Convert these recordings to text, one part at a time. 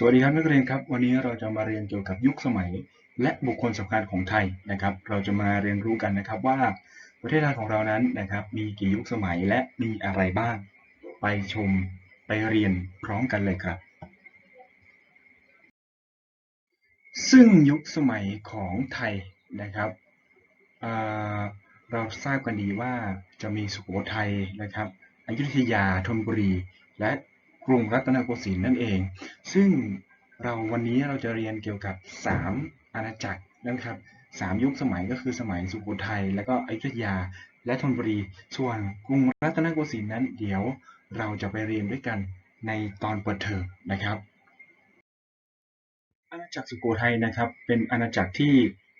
สวัสดีครับนักเรียนครับ วันนี้เราจะมาเรียนเกี่ยวกับยุคสมัย และบุคคลสำคัญของไทยนะครับ เราจะมาเรียนรู้กันนะครับว่าประเทศไทยของเรานั้นนะครับ มีกี่ยุคสมัยและมีอะไรบ้าง ไปชมไปเรียนพร้อมกันเลยครับ ซึ่งยุคสมัยของไทยนะครับเเราทราบกันดีว่าจะมีสุโขทัยนะครับ อยุธยาธนบุรี และ กรุงรัตนโกสินทร์นั่นเอง ซึ่งเราวันนี้เราจะเรียนเกี่ยวกับ 3 อาณาจักรนะครับสามยุคสมัยก็คือสมัยสุโขทัยแล้วก็อยุธยาและธนบุรี ส่วนกรุงรัตนโกสินทร์นั้น เดี๋ยวเราจะไปเรียนด้วยกันในตอนเปิดเทอมนะครับ อาณาจักรสุโขทัยนะครับ เป็นอาณาจักรที่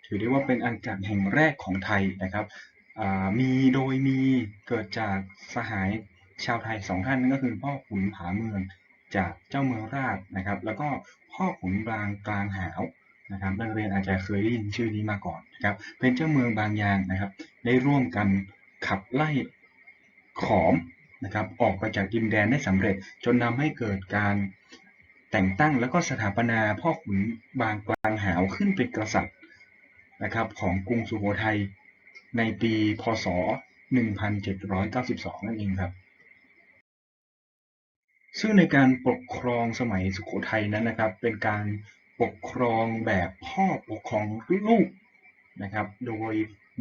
ถือได้ว่าเป็นอาณาจักรแห่งแรกของไทยนะครับมีโดยมีเกิดจากสหาย ชาวไทยสองท่านนั่นก็คือพ่อขุนผาเมืองจากเจ้าเมืองราชนะครับ แล้วก็พ่อขุนบางกลางหาวนะครับนักเรียนอาจจะเคยได้ยินชื่อนี้มาก่อนนะครับ เป็นเจ้าเมืองบางยางนะครับ ได้ร่วมกันขับไล่ขอมนะครับ ออกไปจากดินแดนได้สำเร็จ จนนำให้เกิดการแต่งตั้งแล้วก็สถาปนาพ่อขุนบางกลางหาวขึ้นเป็นกษัตริย์นะครับของกรุงสุโขทัยในปี พศ 1792 นั่นเองครับ ซึ่งในการปกครองสมัยสุโขทัยนั้นนะครับ เป็นการปกครองแบบพ่อปกครองลูกนะครับ โดย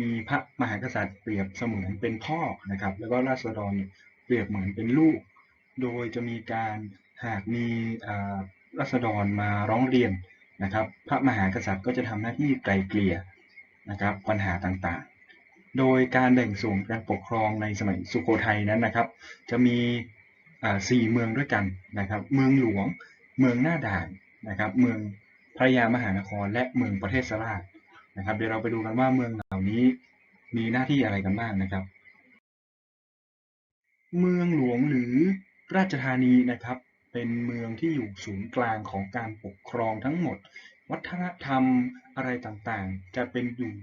มีพระมหากษัตริย์เปรียบเสมือนเป็นพ่อนะครับ แล้วก็ราษฎรเปรียบเหมือนเป็นลูก โดยจะมีการหากมีอ่ารัษฎรมาร้องเรียนนะครับ พระมหากษัตริย์ก็จะทำหน้าที่ไกลเกลี่ยนะครับปัญหาต่างๆ โดยการแบ่งส่วนการปกครองในสมัยสุโขทัยนั้นนะครับ จะมี สี่เมืองด้วยกันนะครับ เมืองหลวง เมืองหน้าด่านนะครับ เมืองพระยามหานคร และเมืองประเทศสราชนะครับ เดี๋ยวเราไปดูกันว่าเมืองเหล่านี้มีหน้าที่อะไรกันบ้างนะครับ เมืองหลวงหรือราชธานีนะครับ เป็นเมืองที่อยู่ศูนย์กลางของการปกครองทั้งหมด วัฒนธรรมอะไรต่างๆ จะเป็นอยู่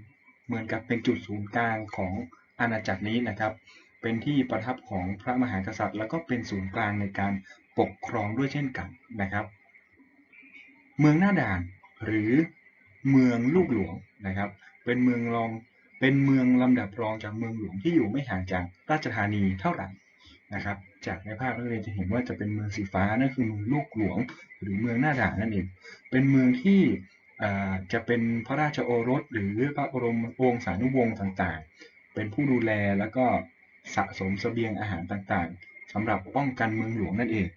เหมือนกับเป็นจุดศูนย์กลางของอาณาจักรนี้นะครับ เป็นที่ประทับของพระมหากษัตริย์ แล้วก็เป็นศูนย์กลางในการปกครองด้วยเช่นกันนะครับ เมืองหน้าด่านหรือเมืองลูกหลวงนะครับ เป็นเมืองรองเป็นเมืองลำดับรองจากเมืองหลวงที่อยู่ไม่ห่างจากราชธานีเท่าไหร่นะครับ จากในภาพนักเรียนจะเห็นว่าจะเป็นเมืองสีฟ้านั่นคือเมืองลูกหลวง หรือเมืองหน้าด่านนั่นเองเป็นเมืองที่จะเป็นพระราชโอรสหรือพระบรมวงศานุวงศ์ต่างๆ เป็นผู้ดูแลแล้วก็ สะสมเสบียงอาหารต่างๆสำหรับป้องกันเมืองหลวงนั่นเอง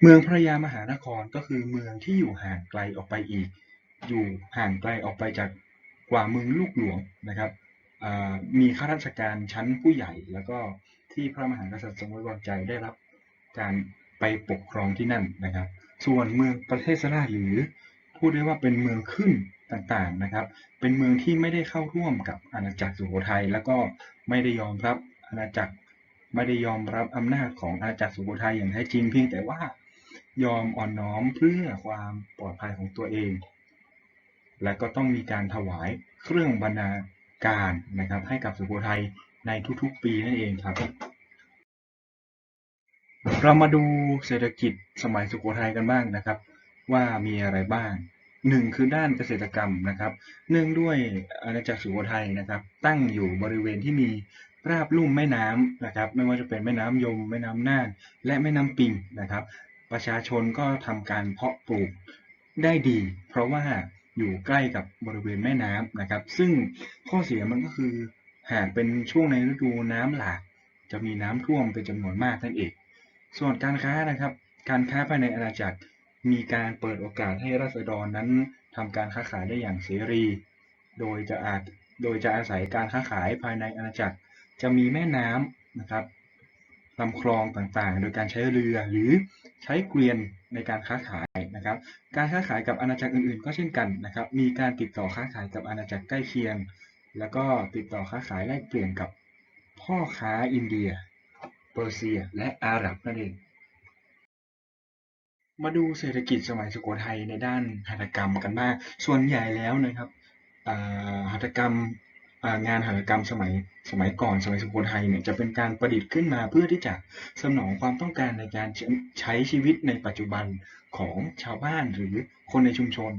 เมืองพระยามหานครก็คือเมืองที่อยู่ห่างไกลออกไปอีก อยู่ห่างไกลออกไปจากกว่าเมืองลูกหลวงนะครับมีข้าราชการชั้นผู้ใหญ่ แล้วก็ที่พระมหากษัตริย์ทรงไว้วางใจได้รับการไปปกครองที่นั่นนะครับ ส่วนเมืองประเทศราชหรือพูดได้ว่าเป็นเมืองขึ้น ต่างๆนะครับ เป็นเมืองที่ไม่ได้เข้าร่วมกับอาณาจักรสุโขทัยแล้วก็ไม่ได้ยอมรับอาณาจักรไม่ได้ยอมรับอำนาจของอาณาจักรสุโขทัยอย่างแท้จริงเพียงแต่ว่ายอมอ่อนน้อมเพื่อความปลอดภัยของตัวเอง และก็ต้องมีการถวายเครื่องบรรณาการนะครับ ให้กับสุโขทัยในทุกๆ ปีนั่นเองครับ เรามาดูเศรษฐกิจสมัยสุโขทัยกันบ้างนะครับ ว่ามีอะไรบ้าง หนึ่งคือด้านเกษตรกรรมนะครับ เนื่องด้วยอาณาจักรสุโขทัยนะครับ ตั้งอยู่บริเวณที่มีราบลุ่มแม่น้ำนะครับ ไม่ว่าจะเป็นแม่น้ำยม แม่น้ำน่านและแม่น้ำปิงนะครับ ประชาชนก็ทำการเพาะปลูกได้ดี เพราะว่าอยู่ใกล้กับบริเวณแม่น้ำนะครับ ซึ่งข้อเสียมันก็คือหากเป็นช่วงในฤดูน้ำหลากจะมีน้ำท่วมเป็นจำนวนมากนั่นเอง ส่วนการค้านะครับ การค้าภายในอาณาจักร มีการเปิดโอกาสให้ราษฎรนั้นทำการค้าขายได้อย่างเสรี โดยจะอาจโดยจะอาศัยการค้าขายภายในอาณาจักร จะมีแม่น้ำนะครับลำคลองต่างๆ โดยการใช้เรือหรือใช้เกวียนในการค้าขายนะครับ การค้าขายกับอาณาจักรอื่นๆ ก็เช่นกันนะครับ มีการติดต่อค้าขายกับอาณาจักรใกล้เคียง แล้วก็ติดต่อค้าขายแลกเปลี่ยนกับพ่อค้าอินเดีย เปอร์เซีย และอาหรับนั่นเอง มาดูเศรษฐกิจสมัยสุโขทัยในด้านหัตถกรรมกันบ้าง ส่วนใหญ่แล้วนะครับหัตถกรรมงานหัตถกรรมสมัยสมัยก่อนสมัยสุโขทัยเนี่ยจะเป็นการประดิษฐ์ขึ้นมาเพื่อที่จะสนองความต้องการในการใช้ใช,ชีวิตในปัจจุบันของชาวบ้านหรือคนในชุมชน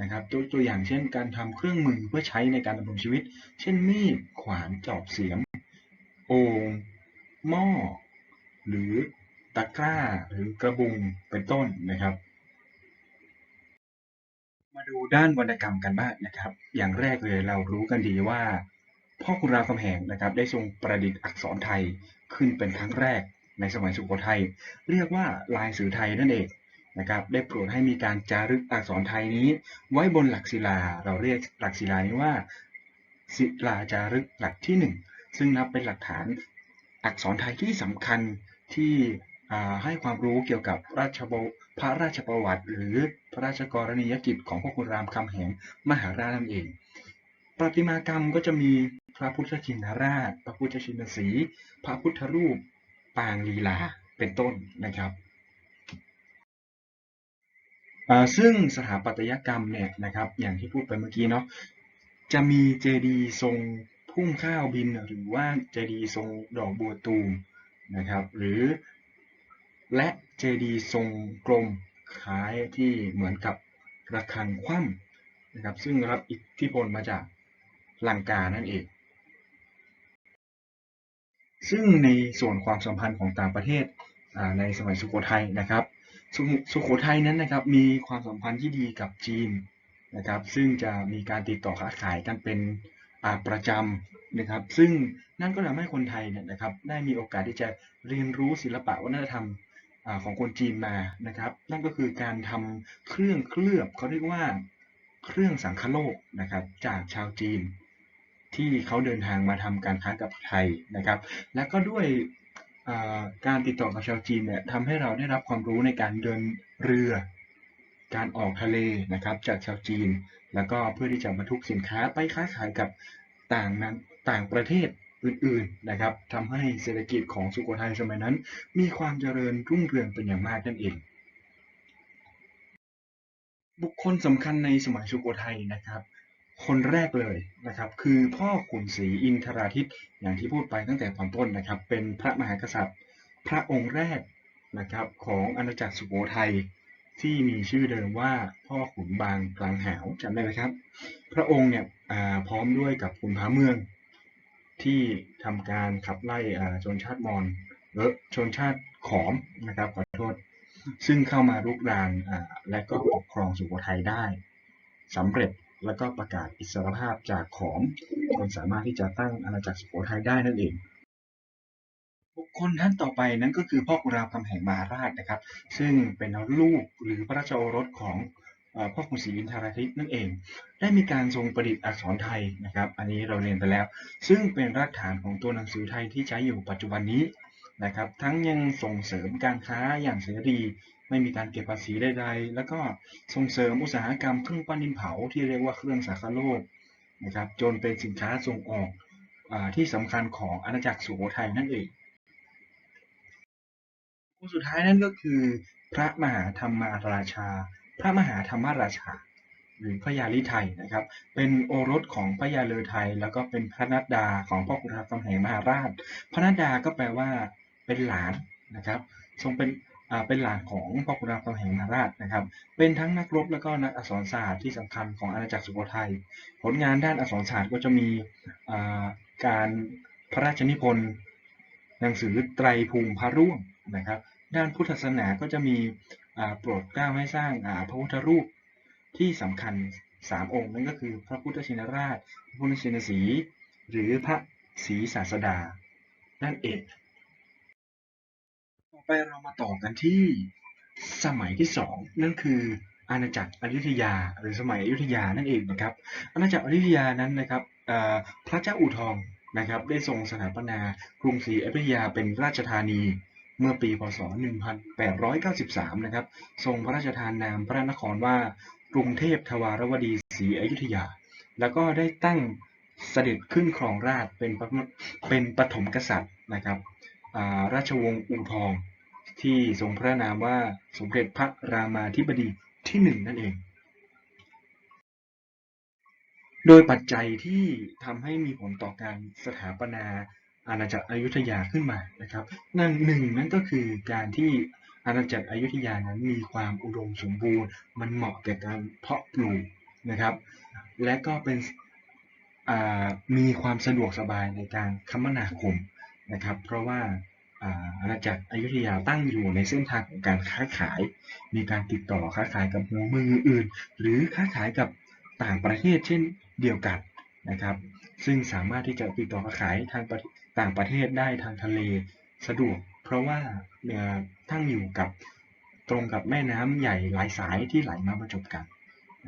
นะครับตัวตัวอย่างเช่น การทำเครื่องมือเพื่อใช้ในการดำรงชีวิต เช่นมีดขวานจอบเสียม โอ่งหม้อ หรือ ตะกร้าหรือกระบุงเป็นต้นนะครับ มาดูด้านวรรณกรรมกันบ้างนะครับ อย่างแรกเลยเรารู้กันดีว่า พ่อขุนรามคำแหงนะครับ ได้ทรงประดิษฐ์อักษรไทยขึ้นเป็นครั้งแรกในสมัยสุโขทัยเรียกว่าลายสื่อไทยนั่นเองนะครับได้โปรดให้มีการจารึกอักษรไทยนี้ ไว้บนหลักศิลา เราเรียกหลักศิลานี้ว่า ศิลาจารึกหลักที่หนึ่งซึ่งนับเป็นหลักฐานอักษรไทยที่สำคัญที่ ให้ความรู้เกี่ยวกับราชบพระราชประวัติ หรือพระราชกรณียกิจของพ่อขุนรามคำแหงมหาราชนั่นเองประติมากรรมก็จะมีพระพุทธชินราช พระพุทธชินสี พระพุทธรูป ปางลีลาเป็นต้นนะครับซึ่งสถาปัตยกรรมเนี่ยนะครับ อย่างที่พูดไปเมื่อกี้เนาะจะมีเจดีย์ทรงพุ่มข้าวบินหรือว่าเจดีย์ทรงดอกบัวตูมนะครับ หรือ และเจดีย์ทรงกลมคล้ายที่เหมือนกับระฆังคว่ำนะครับ ซึ่งรับอิทธิพลมาจากลังกานั่นเอง ซึ่งในส่วนความสัมพันธ์ของต่างประเทศในสมัยสุโขทัยนะครับสมุสุโขทัยนั้นนะครับมีความสัมพันธ์ที่ดีกับจีนนะครับ ซึ่งจะมีการติดต่อค้าขายกันเป็นประจำนะครับ ซึ่งนั่นก็ทำให้คนไทยเนี่ยนะครับ ได้มีโอกาสที่จะเรียนรู้ศิลปะวัฒนธรรม ของคนจีนมานะครับ นั่นก็คือการทำเครื่องเคลือบเขาเรียกว่าเครื่องสังคโลกนะครับจากชาวจีน ที่เขาเดินทางมาทำการค้ากับไทยนะครับ และก็ด้วยการติดต่อกับชาวจีนเนี่ยทำให้เราได้รับความรู้ในการเดินเรือ การออกทะเลนะครับ จากชาวจีน แล้วก็เพื่อที่จะบรรทุกสินค้าไปค้าขายกับต่างนั้นต่างประเทศ อื่นๆนะครับทำให้เศรษฐกิจของสุโขทัยสมัยนั้น มีความเจริญรุ่งเรืองเป็นอย่างมากนั่นเอง บุคคลสำคัญในสมัยสุโขทัยนะครับ คนแรกเลยนะครับ คือพ่อขุนศรีอินทราทิตอย่างที่พูดไปตั้งแต่ตอนต้นนะครับ เป็นพระมหากษัตริย์ พระองค์แรกนะครับของอาณาจักรสุโขทัยที่มีชื่อเดิมว่าพ่อขุนบางกลางหาวจำได้ไหมครับ พระองค์เนี่ยพร้อมด้วยกับขุนพระเมือง ที่ทำการขับไล่ชนชาติมอญเออชนชาติขอมนะครับขอโทษ ซึ่งเข้ามารุกรานและก็ปกครองสุโขทัยได้สำเร็จแล้วก็ประกาศอิสรภาพจากขอมจนสามารถที่จะตั้งอาณาจักรสุโขทัยได้นั่นเองบุคคลท่านต่อไปนั้นก็คือพ่อขุนรามคำแหงมหาราชนะครับ ซึ่งเป็นลูกหรือพระราชโอรสของ พ่อขุนศรีอินทราทิตนั่นเอง ได้มีการทรงประดิษฐ์อักษรไทยนะครับ อันนี้เราเรียนไปแล้ว ซึ่งเป็นรากฐานของตัวหนังสือไทยที่ใช้อยู่ปัจจุบันนี้นะครับ ทั้งยังส่งเสริมการค้าอย่างเสรี ไม่มีการเก็บภาษีใดๆ แล้วก็ส่งเสริมอุตสาหกรรมเครื่องปั้นดินเผาที่เรียกว่าเครื่องสักโลกนะครับ จนเป็นสินค้าส่งออกอที่สำคัญของอาณาจักรสุโขทัยนั่นเองคนสุดท้ายนั่นก็คือ พระมหาธรรมาราชา พระมหาธรรมราชา หรือพระยาลิไทยนะครับ เป็นโอรสของพระยาเลอไทย แล้วก็เป็นพระนัดดาของพ่อขุนรามคำแหงมหาราช พระนัดดาก็แปลว่าเป็นหลานนะครับ ทรงเป็นเป็นหลานของพ่อขุนรามคำแหงมหาราชนะครับ เป็นทั้งนักรบแล้วก็นักอักษรศาสตร์ที่สำคัญของอาณาจักรสุโขทัย ผลงานด้านอักษรศาสตร์ก็จะมีการพระราชนิพนธ์หนังสือไตรภูมิพระร่วงนะครับ ด้านพุทธศาสนาก็จะมี โปรดเกล้าให้สร้างพระพุทธรูปที่สำคัญสามองค์นั่นก็คือพระพุทธชินราช พระพุทธชินสี หรือพระศรีศาสดา นั่นเอง ต่อไปเรามาต่อกันที่สมัยที่สองนั่นคืออาณาจักรอยุธยา หรือสมัยอยุธยานั่นเองนะครับอาณาจักรอยุธยานั้นนะครับพระเจ้าอู่ทองนะครับได้ทรงสถาปนากรุงศรีอยุธยาเป็นราชธานี เมื่อปีพศ 1893 นะครับ ทรงพระราชทานนามพระนครว่ากรุงเทพทวารวดีศรีอยุธยา แล้วก็ได้ตั้งเสด็จขึ้นครองราชเป็นเป็นปฐมกษัตริย์นะครับาราชวงศ์อู่ทอง ที่ทรงพระนามว่าสมเด็จพระรามาธิบดีที่หนึ่งนั่นเอง โดยปัจจัยที่ทำให้มีผลต่อการสถาปนา อาณาจักรอยุธยาขึ้นมานะครับนั่นหนึ่งนั่นก็คือการที่อาณาจักรอยุธยานั้นมีความอุดมสมบูรณ์ มันเหมาะแก่การเพาะปลูกนะครับ และก็เป็นมีความสะดวกสบายในการคมนาคมนะครับ เพราะว่าอาณาจักรอยุธยาตั้งอยู่ในเส้นทางของการค้าขาย มีการติดต่อค้าขายกับหัวเมืองอื่นๆหรือค้าขายกับต่างประเทศเช่นเดียวกันนะครับ ซึ่งสามารถที่จะติดต่อค้าขายทางประ ต่างประเทศได้ทางทะเลสะดวก เพราะว่าเอ่อตั้งอยู่กับตรงกับแม่น้ำใหญ่หลายสายที่ไหลมาบรรจบกัน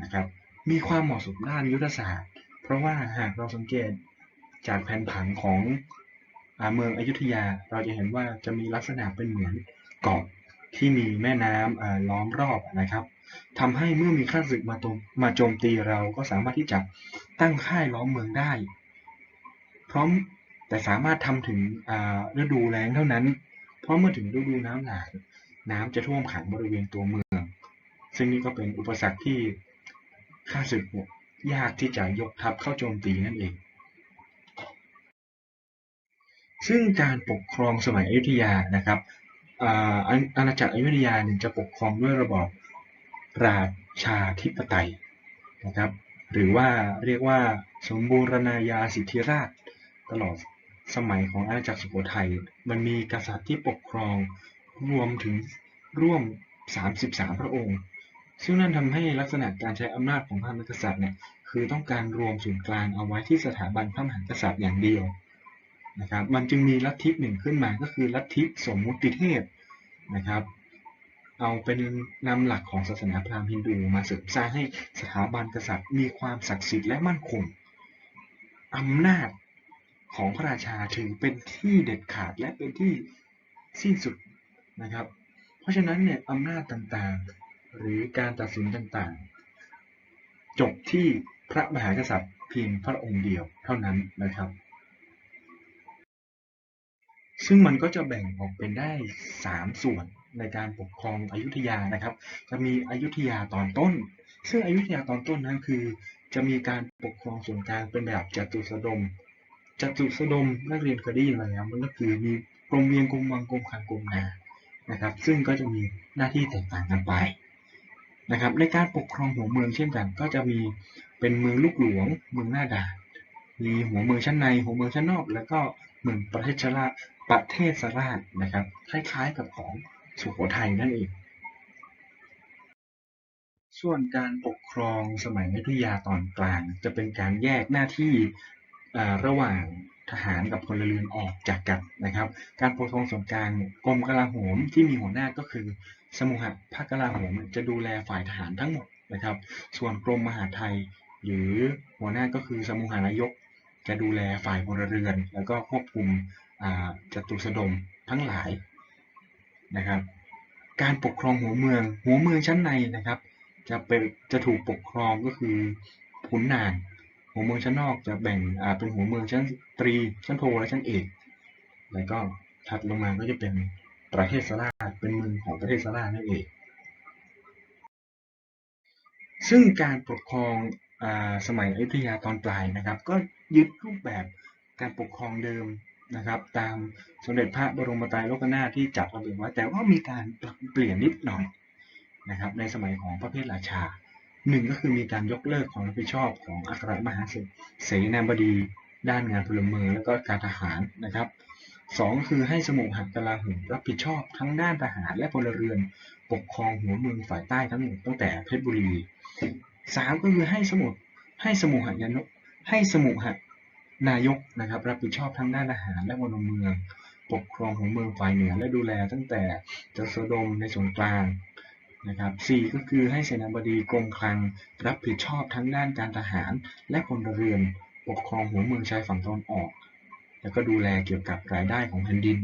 นะครับมีความเหมาะสมด้านยุทธศาสตร์ เพราะว่าหากเราสังเกตจากแผนผังของอเมืองอยุธยาเราจะเห็นว่าจะมีลักษณะเป็นเหมือนเกาะที่มีแม่น้ำอ่าล้อมรอบนะครับทำให้เมื่อมีข้าศึกมาโจมมาโจมตีเราก็สามารถที่จะตั้งค่ายล้อมเมืองได้ พร้อม แต่สามารถทำถึงฤดูแล้งเท่านั้น เพราะเมื่อถึงฤดูน้ำหลากน้ำจะท่วมขังบริเวณตัวเมือง ซึ่งนี่ก็เป็นอุปสรรคที่ข้าศึกยากที่จะยกทัพเข้าโจมตีนั่นเอง ซึ่งการปกครองสมัยอยุธยานะครับอาอาณาจักรอยุธยาเนี่ยจะปกครองด้วยระบอบราชาธิปไตยนะครับ หรือว่าเรียกว่าสมบูรณาญาสิทธิราชตลอด สมัยของอาณาจักรสุโขทัย มันมีกษัตริย์ที่ปกครองรวมถึงร่วม 33 พระองค์ ซึ่งนั่นทำให้ลักษณะการใช้อำนาจของพระมหากษัตริย์เนี่ยคือต้องการรวมศูนย์กลางเอาไว้ที่สถาบันพระมหากษัตริย์อย่างเดียวนะครับมันจึงมีลัทธิหนึ่งขึ้นมาก็คือลัทธิสมมุติเทพนะครับ เอาเป็นนำหลักของศาสนาพราหมณ์ฮินดูมาเสริมสร้างให้สถาบันกษัตริย์มีความศักดิ์สิทธิ์และมั่นคงอำนาจ ของพระราชาถือเป็นที่เด็ดขาดและเป็นที่สิ้นสุดนะครับ เพราะฉะนั้นเนี่ยอำนาจต่างๆ หรือการตัดสินต่างๆ จบที่พระมหากษัตริย์เพียงพระองค์เดียวเท่านั้นนะครับ ซึ่งมันก็จะแบ่งออกเป็นได้ 3 ส่วนในการปกครองอยุธยานะครับ จะมีอยุธยาตอนต้น ซึ่งอยุธยาตอนต้นนั้นคือ จะมีการปกครองส่วนกลางเป็นแบบจัตุสดม จตุสดมนักเรียนเคยได้ยินมาแล้ว มันก็คือมีกรมเวียงกรมวังกรมคลังกรมนานะครับ ซึ่งก็จะมีหน้าที่แตกต่างกันไปนะครับ ในการปกครองหัวเมืองเช่นกัน ก็จะมีเป็นเมืองลูกหลวง เมืองหน้าด่านมีหัวเมืองชั้นใน หัวเมืองชั้นนอก แล้วก็เมืองประเทศชราประเทศสราชนะครับ คล้ายๆกับของสุโขทัยนั่นเอง ส่วนการปกครองสมัยอยุธยาตอนกลาง จะเป็นการแยกหน้าที่ ระหว่างทหารกับพลเรือนออกจากกันนะครับ การปกครองส่วนกลางกรมกลาโหมที่มีหัวหน้าก็คือ สมุหภาคกลาโหมจะดูแลฝ่ายทหารทั้งหมดนะครับ ส่วนกรมมหาไทย หรือหัวหน้าก็คือสมุหานายก จะดูแลฝ่ายพลเรือน แล้วก็ควบคุมอ่าจตุสดมทั้งหลายนะครับ การปกครองหัวเมือง หัวเมืองชั้นในนะครับ จะเป็นจะถูกปกครองก็คือขุนนาง หัวเมืองชั้นนอกจะแบ่งอ่าเป็นหัวเมืองชั้นตรี ชั้นโทและชั้นเอก แล้วก็ถัดลงมาก็จะเป็นประเทศสราเป็นเมืองของประเทศสราชนั่นเอง ซึ่งการปกครองอาสมัยอยุธยาตอนปลายนะครับ ก็ยึดรูปแบบการปกครองเดิมนะครับ ตามสมเด็จพระบรมไตรโลกนาถที่จัดระเบียบไว้แต่ว่ามีการปรับเปลี่ยนนิดหน่อยนะครับในสมัยของพระเพทราชา หนึ่งก็คือมีการยกเลิกความรับผิดชอบของอัครมหาเสนาบดี ด้านงานพลเมืองและก็การทหารนะครับสองคือให้สมุหกลาโหมรับผิดชอบทั้งด้านทหารและพลเรือน ปกครองหัวเมืองฝ่ายใต้ทั้งหมดตั้งแต่เพชรบุรีสามก็คือให้สมุให้สมุหยานให้สมุหนายกนะครับ รับผิดชอบทั้งด้านทหารและพลเมือง ปกครองหัวเมืองฝ่ายเหนือและดูแลตั้งแต่จตุสดมในส่วนกลาง นะครับสี่ก็คือให้เสนาบดีกรมคลังรับผิดชอบทั้งด้านการทหาร และพลเรือนปกครองหัวเมืองชายฝั่งตะวันออก แล้วก็ดูแลเกี่ยวกับรายได้ของแผ่นดิน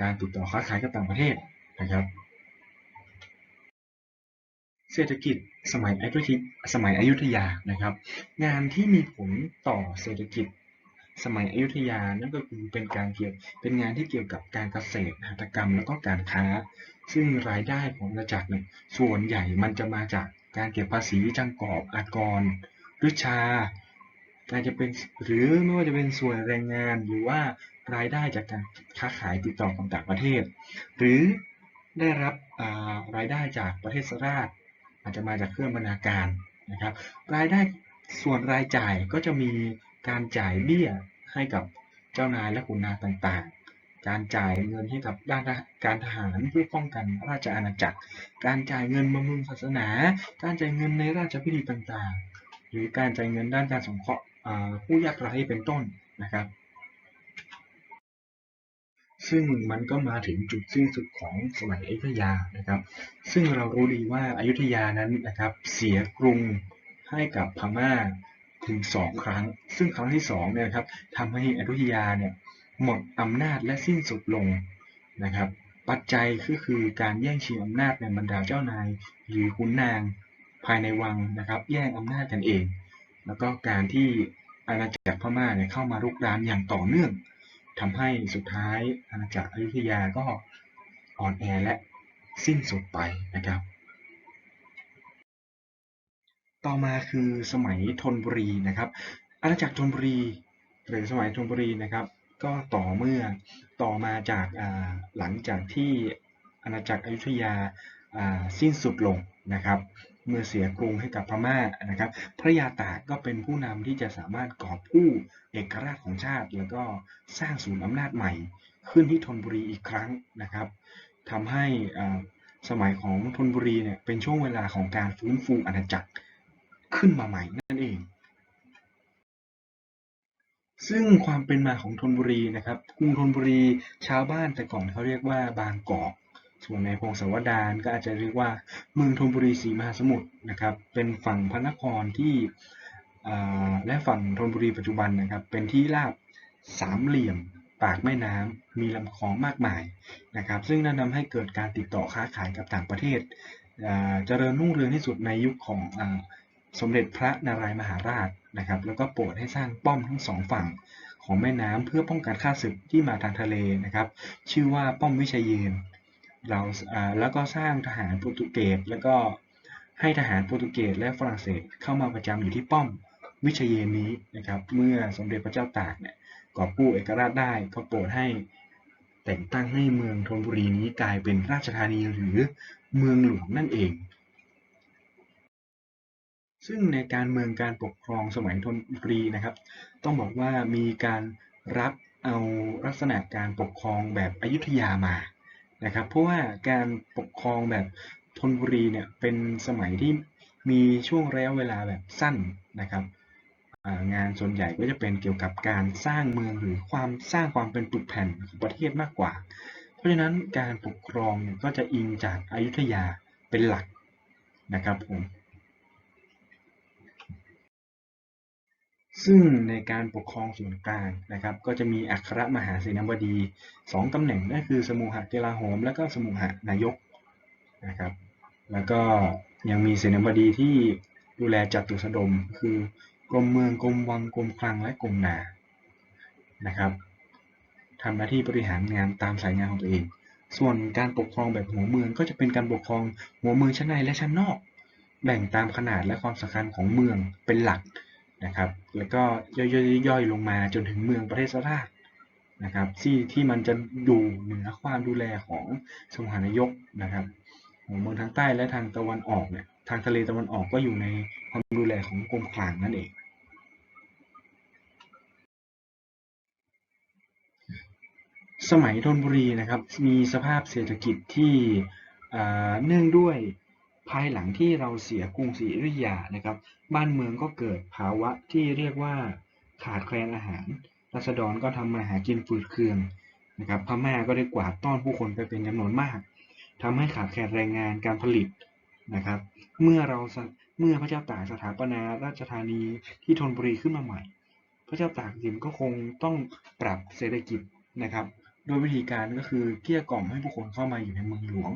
การติดต่อค้าขายกับต่างประเทศนะครับ เศรษฐกิจสมัยอยุธยสมัยอยุธยานะครับ งานที่มีผลต่อเศรษฐกิจสมัยอยุธยานั่นก็คือเป็นการเกี่ยวเป็นงานที่เกี่ยวกับการเกษตรหัตถกรรม แล้วก็การค้า ซึ่งรายได้ของอาณาจักรเนี่ยส่วนใหญ่มันจะมาจากการเก็บภาษีจังกอบอากรฤชา การจะเป็นหรือไม่ว่าจะเป็นส่วนแรงงานหรือว่ารายได้จากการค้าขายติดต่อกับต่างประเทศ หรือได้รับารายได้จากประเทศสราช อาจจะมาจากเครื่องบรรณาการนะครับ รายได้ส่วนรายจ่ายก็จะมีการจ่ายเบี้ยให้กับเจ้านายและขุนนางต่าง การจ่ายเงินให้กับด้านการทหารเพื่อป้องกันราชอาณาจักร การจ่ายเงินบำรุงศาสนา การจ่ายเงินในราชพิธีต่างๆ หรือการจ่ายเงินด้านการสงเคราะห์ผู้ยากไร้เป็นต้นนะครับ ซึ่งมันก็มาถึงจุดสิ้นสุดของสมัยอยุธยานะครับ ซึ่งเรารู้ดีว่าอายุทยานั้นนะครับเสียกรุงให้กับพม่าถึงสองครั้ง ซึ่งครั้งที่สองเนี่ยครับทำให้อยุธยาเนี่ย หมดอำนาจและสิ้นสุดลงนะครับ ปัจจัยก็คือการแย่งชิงอำนาจในบรรดาเจ้านาย หรือขุนนางภายในวังนะครับ แย่งอำนาจกันเอง แล้วก็การที่อาณาจักรพม่าเนี่ยเข้ามารุกรานอย่างต่อเนื่องทำให้สุดท้ายอาณาจักรอยุธยาก็อ่อนแอและสิ้นสุดไปนะครับ ต่อมาคือสมัยธนบุรีนะครับ อาณาจักรธนบุรีหรือสมัยธนบุรีนะครับ ก็ต่อเมื่อต่อมาจากหลังจากที่อาณาจักรอยุธยาสิ้นสุดลงนะครับเมื่อเสียกรุงให้กับพม่านะครับ พระยาตากก็เป็นผู้นำที่จะสามารถกอบกู้เอกราชของชาติ แล้วก็สร้างศูนย์อำนาจใหม่ ขึ้นที่ธนบุรีอีกครั้งนะครับทำให้สมัยของธนบุรีเนี่ยเป็นช่วงเวลาของการฟื้นฟูอาณาจักรขึ้นมาใหม่ ซึ่งความเป็นมาของธนบุรีนะครับกรุงธนบุรีชาวบ้านแต่ก่อนเขาเรียกว่าบางกอก ส่วนในพงศาวดารก็อาจจะเรียกว่าเมืองธนบุรีศรีมหาสมุทรนะครับ เป็นฝั่งพระนครที่และฝั่งธนบุรีปัจจุบันนะครับ เป็นที่ราบสามเหลี่ยมปากแม่น้ำมีลำคลองมากมายนะครับ ซึ่งนั่นทำให้เกิดการติดต่อค้าขายกับต่างประเทศอ่าเจริญรุ่งเรืองที่สุดในยุคของ สมเด็จพระนารายมหาราชนะครับ แล้วก็โปรดให้สร้างป้อมทั้งสองฝั่งของแม่น้ำเพื่อป้องกันข้าศึกที่มาทางทะเลนะครับ ชื่อว่าป้อมวิชัยเยนเราแล้วก็สร้างทหารโปรตุเกสแล้วก็ให้ทหารโปรตุเกสและฝรั่งเศสเข้ามาประจำอยู่ที่ป้อมวิเชยเยนนี้นะครับ เมื่อสมเด็จพระเจ้าตากเนี่ยกอบกู้เอกราชได้ก็โปรดให้แต่งตั้งให้เมืองธนบุรีนี้กลายเป็นราชธานีหรือเมืองหลวงนั่นเอง ซึ่งในการเมืองการปกครองสมัยธนบุรีนะครับ ต้องบอกว่ามีการรับเอาลักษณะการปกครองแบบอยุธยามานะครับเพราะว่าการปกครองแบบธนบุรีเนี่ยเป็นสมัยที่มีช่วงระยะเวลาแบบสั้นนะครับงานส่วนใหญ่ก็จะเป็นเกี่ยวกับการสร้างเมืองหรือความสร้างความเป็นปึกแผ่นของประเทศมากกว่า เพราะฉะนั้นการปกครองเนี่ยก็จะอิงจากอายุทยาเป็นหลักนะครับผม ซึ่งในการปกครองส่วนกลางนะครับ ก็จะมีอัครมหาเสนาบดีสองตำแหน่งนั่นคือสมุหเกลาโหม และก็สมุหนายกนะครับ แล้วก็ยังมีเสนาบดีที่ดูแลจัดตุสดม คือกรมเมืองกรมวังกรมคลังและกรมนานะครับทำหน้าที่บริหารงานตามสายงานของตัวเอง ส่วนการปกครองแบบหัวเมืองก็จะเป็นการปกครองหัวเมืองชั้นในและชั้นนอก แบ่งตามขนาดและความสำคัญของเมืองเป็นหลัก นะครับ แล้วก็ย่อยๆลงมาจนถึงเมืองประเทศสราชนะครับที่ที่มันจะอยู่เหนือความดูแลของสมหานายกนะครับของเมืองทางใต้และทางตะวันออกเนี่ยทางทะเลตะวันออกก็อยู่ในความดูแลของกรมคลังนั่นเองสมัยธนบุรีนะครับมีสภาพเศรษฐกิจที่เนื่องด้วย ภายหลังที่เราเสียกรุงศรีอยุธยานะครับ บ้านเมืองก็เกิดภาวะที่เรียกว่าขาดแคลนอาหาร รัษฎรก็ทำมาหากินฝืดเคืองนะครับ พม่าก็ได้กวาดต้อนผู้คนไปเป็นจำนวนมากทำให้ขาดแคลนแรงงานการผลิตนะครับ เมื่อเราเมื่อพระเจ้าตากสถาปนาราชธานีที่ธนบุรีขึ้นมาใหม่ พระเจ้าตากสินก็คงต้องปรับเศรษฐกิจนะครับ โดยวิธีการก็คือเกลี้ยกล่อมให้ผู้คนเข้ามาอยู่ในเมืองหลวง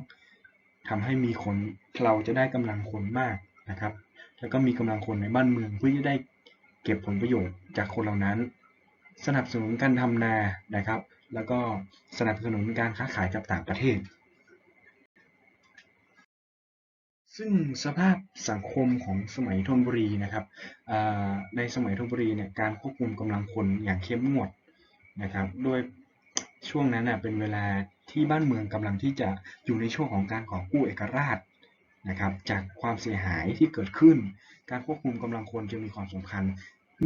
ทำให้มีคนเราจะได้กำลังคนมากนะครับ แล้วก็มีกำลังคนในบ้านเมืองเพื่อจะได้เก็บผลประโยชน์จากคนเหล่านั้น สนับสนุนการทำนานะครับ แล้วก็สนับสนุนการค้าขายกับต่างประเทศ ซึ่งสภาพสังคมของสมัยธนบุรีนะครับในสมัยธนบุรีเนี่ยการควบคุมกำลังพลอย่างเข้มงวดนะครับ ด้วย ช่วงนั้นน่ะเป็นเวลาที่บ้านเมืองกำลังที่จะอยู่ในช่วงของการก่อกู้เอกราชนะครับจากความเสียหายที่เกิดขึ้น การควบคุมกำลังพลจึงมีความสำคัญ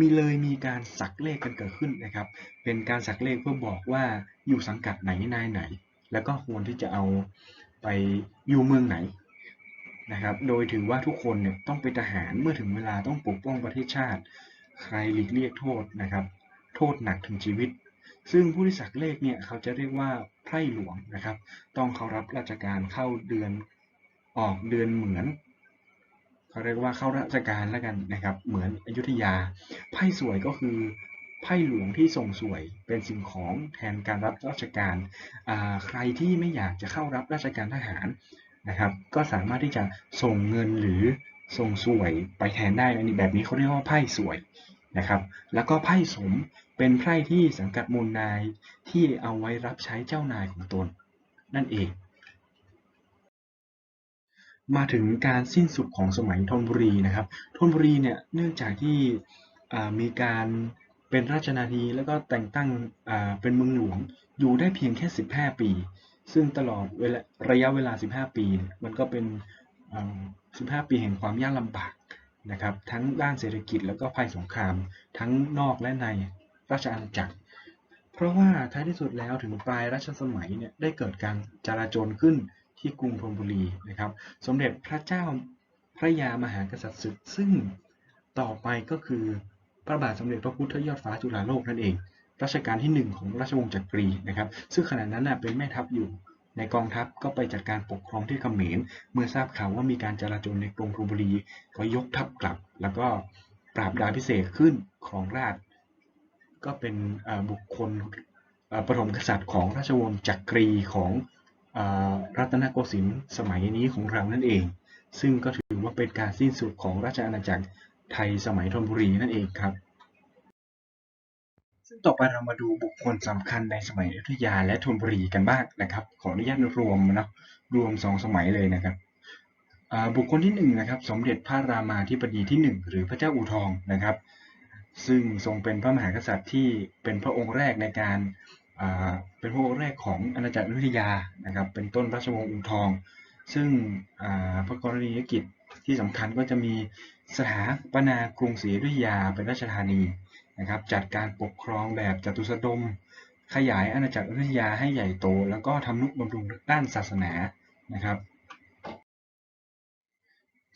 มีเลยมีการสักเลขกันเกิดขึ้นนะครับ เป็นการสักเลขเพื่อบอกว่าอยู่สังกัดไหนนายไหน แล้วก็ควรที่จะเอาไปอยู่เมืองไหนนะครับ โดยถือว่าทุกคนเนี่ยต้องเป็นทหารเมื่อถึงเวลาต้องปกป้องประเทศชาติ ใครหลีกเลี่ยงโทษนะครับ โทษหนักถึงชีวิต ซึ่งผู้ที่สักเลขเนี่ยเขาจะเรียกว่าไพร่หลวงนะครับ ต้องเขารับราชการเข้าเดือนออกเดือนเหมือนเขาเรียกว่าเข้าราชการแล้วกันนะครับ เหมือนอยุธยา ไพ่สวยก็คือไพ่หลวงที่ส่งสวยเป็นสิ่งของแทนการรับราชการ ใครที่ไม่อยากจะเข้ารับราชการทหารนะครับ ก็สามารถที่จะส่งเงินหรือส่งสวยไปแทนได้อันนี้แบบนี้เขาเรียกว่าไพ่สวย นะครับ แล้วก็ไพ่สมเป็นไพ่ที่สังกัดมูลนายที่เอาไว้รับใช้เจ้านายของตน นั่นเอง มาถึงการสิ้นสุดของสมัยธนบุรีนะครับธนบุรีเนี่ยเนื่องจากที่มีการเป็นราชนาทีแล้วก็แต่งตั้งเป็นเมืองหลวงอยู่ได้เพียงแค่ 15 ปี ซึ่งตลอดเวลาระยะเวลา 15 ปีเนี่ยมันก็เป็น 15 ปีแห่งความยากลำบาก นะครับทั้งด้านเศรษฐกิจแล้วก็ภัยสงคราม ทั้งนอกและในราชอาณาจักร เพราะว่าท้ายที่สุดแล้วถึงปลายรัชสมัยเนี่ยได้เกิดการจราจรขึ้นที่กรุงธนบุรีนะครับ สมเด็จพระเจ้าพระยามหากษัตริย์ศึกซึ่งต่อไปก็คือพระบาทสมเด็จพระพุทธยอดฟ้าจุฬาโลกนั่นเองรัชกาลที่หนึ่งของราชวงศ์จักรีนะครับ ซึ่งขณะนั้นน่ะเป็นแม่ทัพอยู่ ในกองทัพก็ไปจัดการปกครองที่เขมร เมื่อทราบข่าวว่ามีการจราจรในกรุงธนบุรี ก็ยกทัพกลับ แล้วก็ปราบดาพิเศษขึ้นครองราชย์ก็เป็นบุคคลปฐมกษัตริย์ของราชวงศ์จักรีของอรัตนโกสินทร์สมัยนี้ของเรานั่นเอง ซึ่งก็ถือว่าเป็นการสิ้นสุดของราชอาณาจักรไทยสมัยธนบุรีนั่นเองครับ ซึ่งต่อไปเรามาดูบุคคลสำคัญในสมัยอยุธยาและธนบุรีกันบ้างนะครับ ขออนุญาตรวมนะรวมสองสมัยเลยนะครับบุคคลที่หนึ่งนะครับสมเด็จพระรามาธิบดีที่หนึ่งหรือพระเจ้าอู่ทองนะครับ ซึ่งทรงเป็นพระมหากษัตริย์ที่เป็นพระองค์แรกในการเป็นพระองค์แรกของอาณาจักรอยุธยานะครับ เป็นต้นราชวงศ์อู่ทอง ซึ่งพระกรณียกิจที่สำคัญก็จะมีสถาปนากรุงศรีอยุธยาเป็นราชธานี นะครับ จัดการปกครองแบบจตุสดม ขยายอาณาจักรอยุธยาให้ใหญ่โต แล้วก็ทำนุบำรุงด้านศาสนานะครับ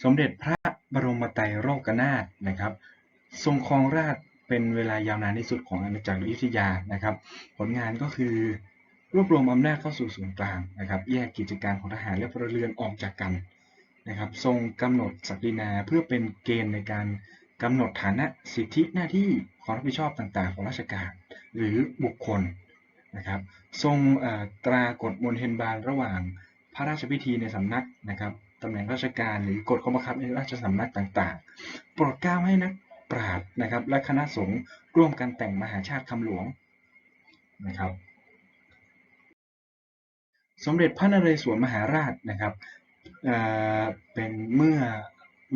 สมเด็จพระบรมไตรโลกนาถนะครับ ทรงครองราชเป็นเวลายาวนานที่สุดของอาณาจักรอยุธยานะครับ ผลงานก็คือรวบรวมอำนาจเข้าสู่ศูนย์กลางนะครับ แยกกิจการของทหารและพลเรือนออกจากกันนะครับ ทรงกำหนดศักดินาเพื่อเป็นเกณฑ์ในการ กำหนดฐานะสิทธิหน้าที่ความรับผิดชอบต่างๆ ของราชการหรือบุคคลนะครับทรงตรากฎมนเทนบาลระหว่างพระราชพิธีในสำนักนะครับตำแหน่งราชการหรือกฎข้อบังคับในราชสำนักต่างๆ โปรดเกล้าให้นักปราชญ์นะครับและคณะสงฆ์ร่วมกันแต่งมหาชาติคำหลวงนะครับสมเด็จพระนเรศวรมหาราชนะครับเเป็นเมื่อ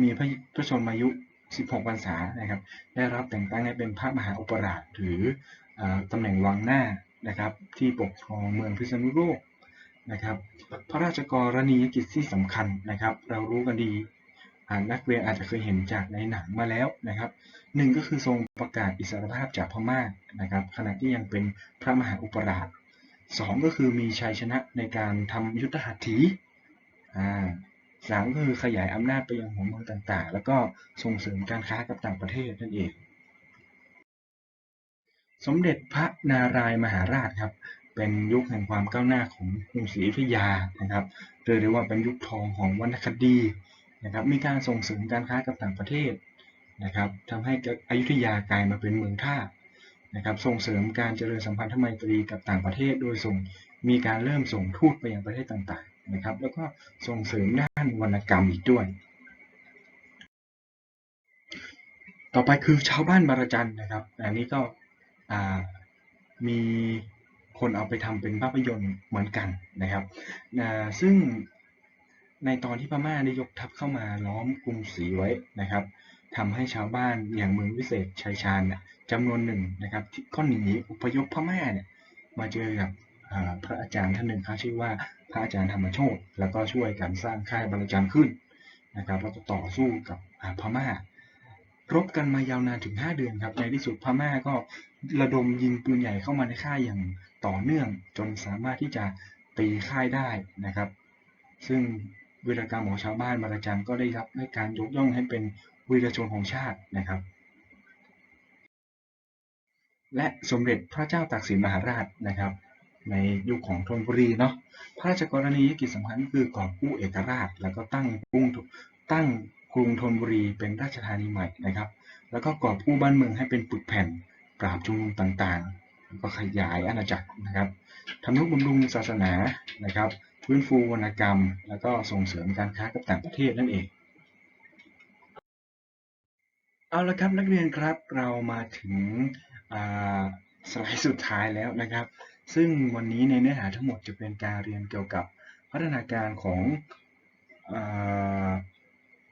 มีพระพระชนมายุ 16พรรษานะครับ ได้รับแต่งตั้งให้เป็นพระมหาอุปราชหรืออ่อตำแหน่งวังหน้านะครับ ที่ปกครองเมืองพิษณุโลกนะครับ พระราชกรณียกิจที่สำคัญนะครับ เรารู้กันดีนักเรียนอาจจะเคยเห็นจากในหนังมาแล้วนะครับหนึ่งก็คือทรงประกาศอิสรภาพจากพม่านะครับ ขณะที่ยังเป็นพระมหาอุปราชสองก็คือมีชัยชนะในการทำยุทธหัตถีอ่า สามก็คือขยายอำนาจไปยังหัวเมืองต่างๆ แล้วก็ส่งเสริมการค้ากับต่างประเทศนั่นเอง สมเด็จพระนารายมหาราชครับ เป็นยุคแห่งความก้าวหน้าของกรุงศรีอยุธยานะครับเรียกได้ว่าเป็นยุคทองของวรรณคดีนะครับมีการส่งเสริมการค้ากับต่างประเทศนะครับทำให้อยุธยากลายมาเป็นเมืองท่านะครับส่งเสริมการเจริญสัมพันธไมตรีกับต่างประเทศ โดยส่งมีการเริ่มส่งทูตไปยังประเทศต่างๆ นะครับ แล้วก็ส่งเสริมด้านวรรณกรรมอีกด้วย ต่อไปคือชาวบ้านบารจันนะครับอันนี้ก็มีคนเอาไปทำเป็นภาพยนตร์เหมือนกันนะครับซึ่งในตอนที่พม่าได้ยกทัพเข้ามาล้อมกรุงศรีไว้นะครับทำให้ชาวบ้านอย่างเมืองวิเศษชัยชาญจำนวนหนึ่งนะครับ ที่ก็หนีอพยพพม่าเนี่ยมาเจอกับอ่า พระอาจารย์ท่านหนึ่งครับชื่อว่าพระอาจารย์ธรรมโชตแล้วก็ช่วยกันสร้างค่ายบรรจารย์ขึ้นนะครับแล้วก็ต่อสู้กับอ่าพม่า รบกันมายาวนานถึง 5 เดือนครับในที่สุดพม่าก็ระดมยิงปืนใหญ่เข้ามาในค่ายอย่างต่อเนื่องจนสามารถที่จะตีค่ายได้นะครับ ซึ่งวีรกรรมของชาวบ้านบารจันก็ได้รับให้การยกย่องให้เป็นวีรชนของชาตินะครับ และสมเด็จพระเจ้าตากสินมหาราชนะครับ ในยุคของธนบุรีเนาะพระราชกรณียกิจสำคัญก็คือกอบกู้เอกราช แล้วก็ตั้งกรุงตั้งกรุงธนบุรีเป็นราชธานีใหม่นะครับ แล้วก็กอบกู้บ้านเมืองให้เป็นปึกแผ่นปราบชุมนุมต่างๆ แล้วก็ขยายอาณาจักรนะครับทำนุบำรุงศาสนานะครับ ฟื้นฟูวรรณกรรม แล้วก็ส่งเสริมการค้ากับต่างประเทศนั่นเองเอาละครับนักเรียนครับเรามาถึงสไลด์สุดท้ายแล้วนะครับ ซึ่งวันนี้ในเนื้อหาทั้งหมดจะเป็นการเรียนเกี่ยวกับพัฒนาการของอ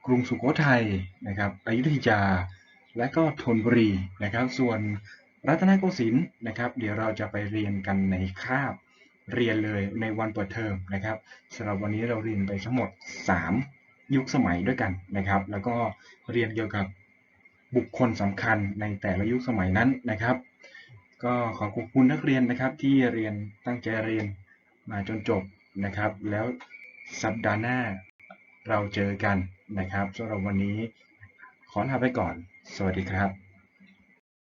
กรุงสุโขทัยนะครับอยุธยา และก็ธนบุรีนะครับ ส่วนรัตนโกสินทร์นะครับ เดี๋ยวเราจะไปเรียนกันในคาบเรียนเลยในวันเปิดเทอมนะครับสำหรับวันนี้เราเรียนไปทั้งหมด 3 ยุคสมัยด้วยกันนะครับ แล้วก็เรียนเกี่ยวกับบุคคลสำคัญในแต่ละยุคสมัยนั้นนะครับ ก็ขอขอบคุณนักเรียนนะครับที่เรียนตั้งใจเรียนมาจนจบนะครับ แล้วสัปดาห์หน้าเราเจอกันนะครับสำหรับวันนี้ขอลาไปก่อน สวัสดีครับ